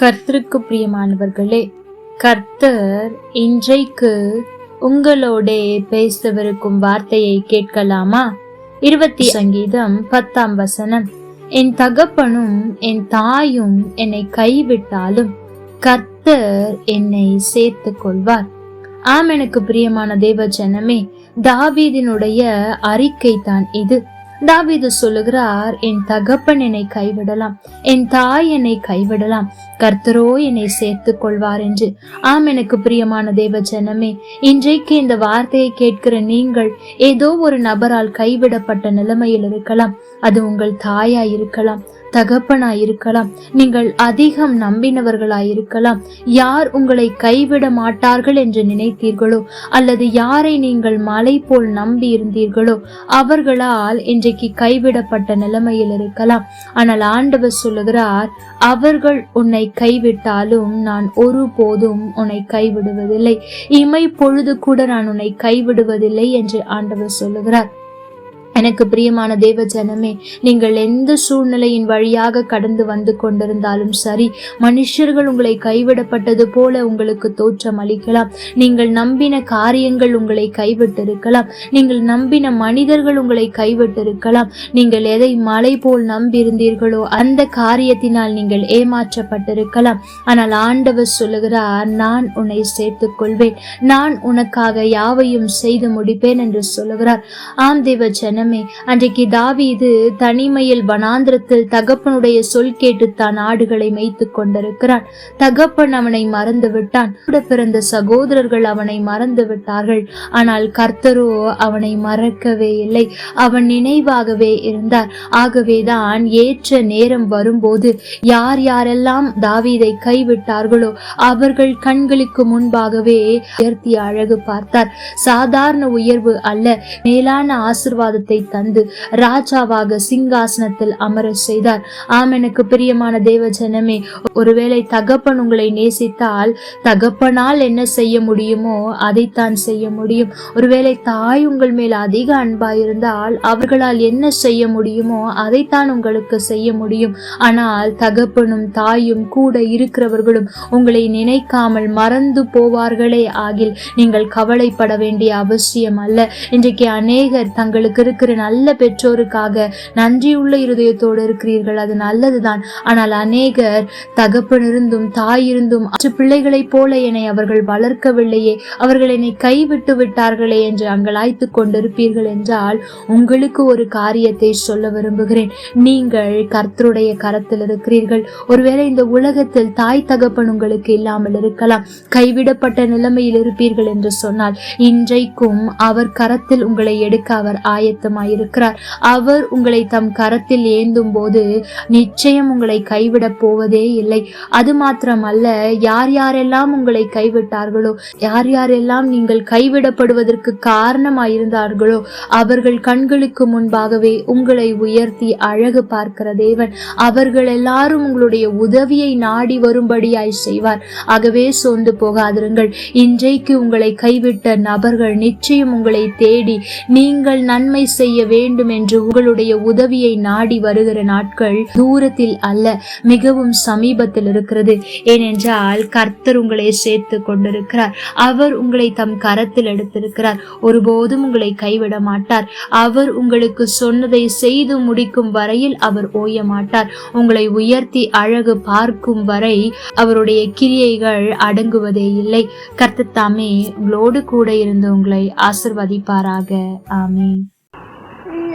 கர்த்தருக்கு பிரியமானவர்களே கர்த்தர் இன்றைக்கு உங்களோட பேசவிருக்கும் வார்த்தையை கேட்கலாமா? இருபத்தி சங்கீதம் பத்தாம் வசனம். என் தகப்பனும் என் தாயும் என்னை கைவிட்டாலும் கர்த்தர் என்னை சேர்த்து கொள்வார் ஆம் எனக்கு பிரியமான தேவ ஜனமே தாவீதினுடைய அறிக்கை தான் இது. தாவீது சொல்லுகிறார் என் தகப்பன் என்னை கைவிடலாம். என் தாய் என்னை கைவிடலாம். கர்த்தரோ என்னை சேர்த்து கொள்வார் என்று. ஆம் எனக்கு பிரியமான தேவ ஜனமே இன்றைக்கு இந்த வார்த்தையை கேட்கிற நீங்கள் ஏதோ ஒரு நபரால் கைவிடப்பட்ட நிலைமையில் இருக்கலாம். அது உங்கள் தாயா இருக்கலாம் தகப்பனா இருக்கலாம். நீங்கள் அதிகம் நம்பினவர்களா இருக்கலாம். யார் உங்களை கைவிட மாட்டார்கள் என்று நினைத்தீர்களோ அல்லது யாரை நீங்கள் மலை போல் நம்பி இருந்தீர்களோ அவர்களால் இன்றைக்கு கைவிடப்பட்ட நிலைமையில் இருக்கலாம். ஆனால் ஆண்டவர் சொல்லுகிறார் அவர்கள் உன்னை கைவிட்டாலும் நான் ஒருபோதும் உன்னை கைவிடுவதில்லை. இமை பொழுது கூட நான் உன்னை கைவிடுவதில்லை என்று ஆண்டவர் சொல்லுகிறார். எனக்கு பிரியமான தேவ ஜனமே நீங்கள் எந்த சூழ்நிலையின் வழியாக கடந்து வந்து கொண்டிருந்தாலும் சரி மனுஷர்கள் உங்களை கைவிடப்பட்டது போல உங்களுக்கு தோற்றம் அளிக்கலாம். நீங்கள் நம்பின காரியங்கள் உங்களை கைவிட்டிருக்கலாம். நீங்கள் நம்பின மனிதர்கள் உங்களை கைவிட்டிருக்கலாம். நீங்கள் எதை மலை போல் நம்பியிருந்தீர்களோ அந்த காரியத்தினால் நீங்கள் ஏமாற்றப்பட்டிருக்கலாம். ஆனால் ஆண்டவர் சொல்லுகிறார் நான் உன்னை சேர்த்துக் கொள்வேன் நான் உனக்காக யாவையும் செய்து முடிப்பேன் என்று சொல்லுகிறார். ஆம் தேவ ஜனமே அன்றைக்கு தாவீது தனிமையில் வனாந்திரத்தில் தகப்பனுடைய சொல் கேட்டு தான் ஆடுகளை மேய்த்து கொண்டிருக்கிறான். தகப்பன் அவனை மறந்து விட்டான். பிறந்த சகோதரர்கள் அவனை மறந்து விட்டார்கள். ஆனால் கர்த்தரோ அவனை மறக்கவே இல்லை. அவன் நினைவாகவே இருந்தார். ஆகவேதான் ஏற்ற நேரம் வரும்போது யார் யாரெல்லாம் தாவீதை கைவிட்டார்களோ அவர்கள் கண்களுக்கு முன்பாகவே உயர்த்திய அழகு பார்த்தார். சாதாரண உயர்வு அல்ல. மேலான ஆசிர்வாதத்தை தந்து ராஜாவாக சிங்காசனத்தில் அமர செய்தார். ஆம் எனக்கு பிரியமான தேவ ஜனமே ஒருவேளை தகப்பன் உங்களை நேசித்தால் தகப்பனால் என்ன செய்ய முடியுமோ அதைத்தான் செய்ய முடியும். ஒருவேளை தாய் உங்கள் மேல் அதிக அன்பாயிருந்தால் அவர்களால் என்ன செய்ய முடியுமோ அதைத்தான் உங்களுக்கு செய்ய முடியும். ஆனால் தகப்பனும் தாயும் கூட இருக்கிறவர்களும் உங்களை நினைக்காமல் மறந்து போவார்களே ஆகில் நீங்கள் கவலைப்பட வேண்டிய அவசியம் அல்ல. இன்றைக்கு அநேகர் தங்களுக்கு இருக்கிற நல்ல பெற்றோருக்காக நன்றியுள்ள இருதயத்தோடு இருக்கிறீர்கள். அது நல்லதுதான். ஆனால் அநேகர் தகப்பன் இருந்தும் தாய் இருந்தும் மற்ற பிள்ளைகளைப் போல என்னை அவர்கள் வளர்க்கவில்லையே. அவர்கள் என்னை கைவிட்டு விட்டார்களே என்று அங்கலாய்த்து கொண்டிருப்பீர்கள் என்றால் உங்களுக்கு ஒரு காரியத்தை சொல்ல விரும்புகிறேன். நீங்கள் கர்த்தருடைய கரத்தில் இருக்கிறீர்கள். ஒருவேளை இந்த உலகத்தில் தாய் தகப்பன் உங்களுக்கு இல்லாமல் இருக்கலாம். கைவிடப்பட்ட நிலைமையில் இருப்பீர்கள் என்று சொன்னால் இன்றைக்கும் அவர் கரத்தில் உங்களை எடுக்க அவர் இருக்கிறார் அவர் உங்களை தம் கரத்தில் ஏந்தும் போது நிச்சயம் உங்களை கைவிடப் போவதே இல்லை. அது மாத்திரமல்ல யார் யாரெல்லாம் உங்களை கைவிட்டார்களோ யார் யாரெல்லாம் நீங்கள் கைவிடப்படுவதற்கு காரணமாயிருந்தார்களோ அவர்கள் கண்களுக்கு முன்பாகவே உங்களை உயர்த்தி அழகு பார்க்கிற தேவன். அவர்கள் எல்லாரும் உங்களுடைய உதவியை நாடி வரும்படியாய் செய்வார். ஆகவே சோர்ந்து போகாதிருங்கள். இன்றைக்கு உங்களை கைவிட்ட நபர்கள் நிச்சயம் உங்களை தேடி நீங்கள் நன்மை செய்ய வேண்டும் என்று உங்களுடைய உதவியை நாடி வருகிற நாட்கள் தூரத்தில் அல்ல மிகவும் சமீபத்தில் இருக்கிறது. ஏனென்றால் கர்த்தர் உங்களை சேர்த்து கொண்டிருக்கிறார். அவர் உங்களை தம் கரத்தில் எடுத்திருக்கிறார். ஒருபோதும் உங்களை கைவிட மாட்டார். அவர் உங்களுக்கு சொன்னதை செய்து முடிக்கும் வரையில் அவர் ஓய மாட்டார். உங்களை உயர்த்தி அழகு பார்க்கும் வரை அவருடைய கிரியைகள் அடங்குவதே இல்லை. கர்த்தத்தாமே உங்களோடு கூட இருந்து உங்களை ஆசிர்வதிப்பாராக. ஆமீன்.